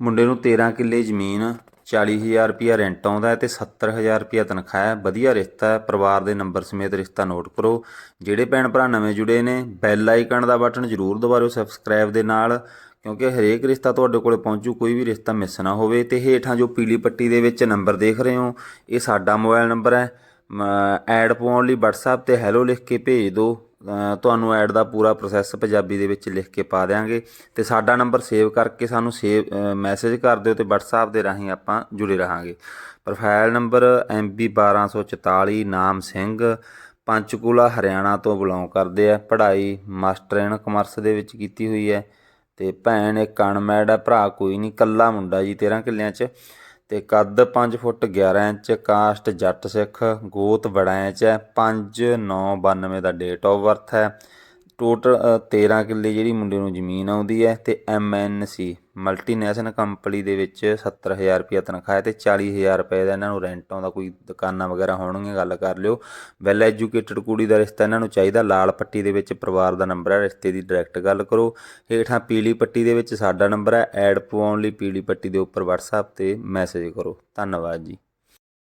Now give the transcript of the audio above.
ਮੁੰਡੇ ਨੂੰ 13 ਕਿੱਲੇ ਜ਼ਮੀਨ 40000 ਰੁਪਿਆ ਰੈਂਟ ਆਉਂਦਾ ਹੈ ਤੇ 70000 ਰੁਪਿਆ ਤਨਖਾਹ ਹੈ। ਵਧੀਆ ਰਿਸ਼ਤਾ ਹੈ। ਪਰਿਵਾਰ ਦੇ ਨੰਬਰ ਸਮੇਤ ਰਿਸ਼ਤਾ ਨੋਟ ਕਰੋ। ਜਿਹੜੇ ਭੈਣ ਭਰਾ ਨਵੇਂ ਜੁੜੇ ਨੇ ਬੈਲ ਆਈਕਨ ਦਾ ਬਟਨ ਜ਼ਰੂਰ ਦਬਾਓ ਸਬਸਕ੍ਰਾਈਬ ਦੇ ਨਾਲ, ਕਿਉਂਕਿ ਹਰੇਕ ਰਿਸ਼ਤਾ ਤੁਹਾਡੇ ਕੋਲੇ ਪਹੁੰਚੂ, ਕੋਈ ਵੀ ਰਿਸ਼ਤਾ ਮਿਸ ਨਾ ਹੋਵੇ। ਤੇ ਹੇਠਾਂ ਜੋ ਪੀਲੀ ਪੱਟੀ ਦੇ ਵਿੱਚ ਨੰਬਰ ਦੇਖ ਰਹੇ ਹੋ, ਇਹ ਸਾਡਾ ਮੋਬਾਈਲ ਨੰਬਰ ਹੈ। ਐਡ ਪਾਉਣ ਲਈ WhatsApp ਤੇ ਹੈਲੋ ਲਿਖ ਕੇ ਭੇਜ ਦਿਓ। ਤੁਹਾਨੂੰ ਐਡ ਦਾ ਪੂਰਾ ਪ੍ਰੋਸੈਸ ਪੰਜਾਬੀ ਦੇ ਵਿੱਚ ਲਿਖ ਕੇ ਪਾ ਦਿਆਂਗੇ ਤੇ ਸਾਡਾ ਨੰਬਰ ਸੇਵ ਕਰਕੇ ਸਾਨੂੰ ਸੇਵ ਮੈਸੇਜ ਕਰ ਦਿਓ ਤੇ WhatsApp ਦੇ ਰਾਹੀਂ ਆਪਾਂ ਜੁੜੇ ਰਹਾਂਗੇ। ਪ੍ਰੋਫਾਈਲ ਨੰਬਰ MB1244 ਨਾਮ ਸਿੰਘ, ਪੰਚਕੂਲਾ, ਹਰਿਆਣਾ ਤੋਂ ਬਿਲੋਂਗ ਕਰਦੇ ਆ। ਪੜ੍ਹਾਈ ਮਾਸਟਰ ਇਨ ਕਮਰਸ ਦੇ ਵਿੱਚ ਕੀਤੀ ਹੋਈ ਹੈ ਤੇ ਭੈਣ ਇੱਕ ਅਨਮੈਡ ਹੈ ਭਰਾ ਕੋਈ ਨਹੀਂ ਕੱਲਾ ਮੁੰਡਾ ਜੀ 13 ਕਿੱਲਿਆਂ 'ਚ। ਤੇ ਕੱਦ 5 ਫੁੱਟ 11 ਇੰਚ, ਕਾਸਟ ਜੱਟ ਸਿੱਖ, ਗੋਤ ਵੜੈਂਚ ਹੈ 5992 ਦਾ ਡੇਟ ਆਫ ਬਰਥ ਹੈ। ਟੋਟਲ 13 ਕਿੱਲੇ ਜਿਹੜੀ ਮੁੰਡੇ ਨੂੰ ਜ਼ਮੀਨ ਆਉਂਦੀ ਹੈ ਤੇ ਐਮਐਨਸੀ ਮਲਟੀਨੈਸ਼ਨਲ ਕੰਪਨੀ ਦੇ ਵਿੱਚ 70000 ਰੁਪਏ ਤਨਖਾਹ ਹੈ ਤੇ 40000 ਰੁਪਏ ਦਾ ਇਹਨਾਂ ਨੂੰ ਰੈਂਟ ਆਉਂਦਾ, ਕੋਈ ਦੁਕਾਨਾਂ ਵਗੈਰਾ ਹੋਣਗੀਆਂ, ਗੱਲ ਕਰ ਲਿਓ। ਵੈਲ ਐਜੂਕੇਟਡ ਕੁੜੀ ਦਾ ਰਿਸ਼ਤਾ ਇਹਨਾਂ ਨੂੰ ਚਾਹੀਦਾ, ਲਾਲ ਪੱਟੀ ਦੇ ਵਿੱਚ ਪਰਿਵਾਰ ਦਾ ਨੰਬਰ ਹੈ, ਰਿਸ਼ਤੇ ਦੀ ਡਾਇਰੈਕਟ ਗੱਲ ਕਰੋ। ਹੇਠਾਂ ਪੀਲੀ ਪੱਟੀ ਦੇ ਵਿੱਚ ਸਾਡਾ ਨੰਬਰ ਹੈ ਐਡ ਪਵਾਉਣ ਲਈ ਪੀਲੀ ਪੱਟੀ ਦੇ ਉੱਪਰ WhatsApp ਤੇ ਮੈਸੇਜ ਕਰੋ। ਧੰਨਵਾਦ ਜੀ।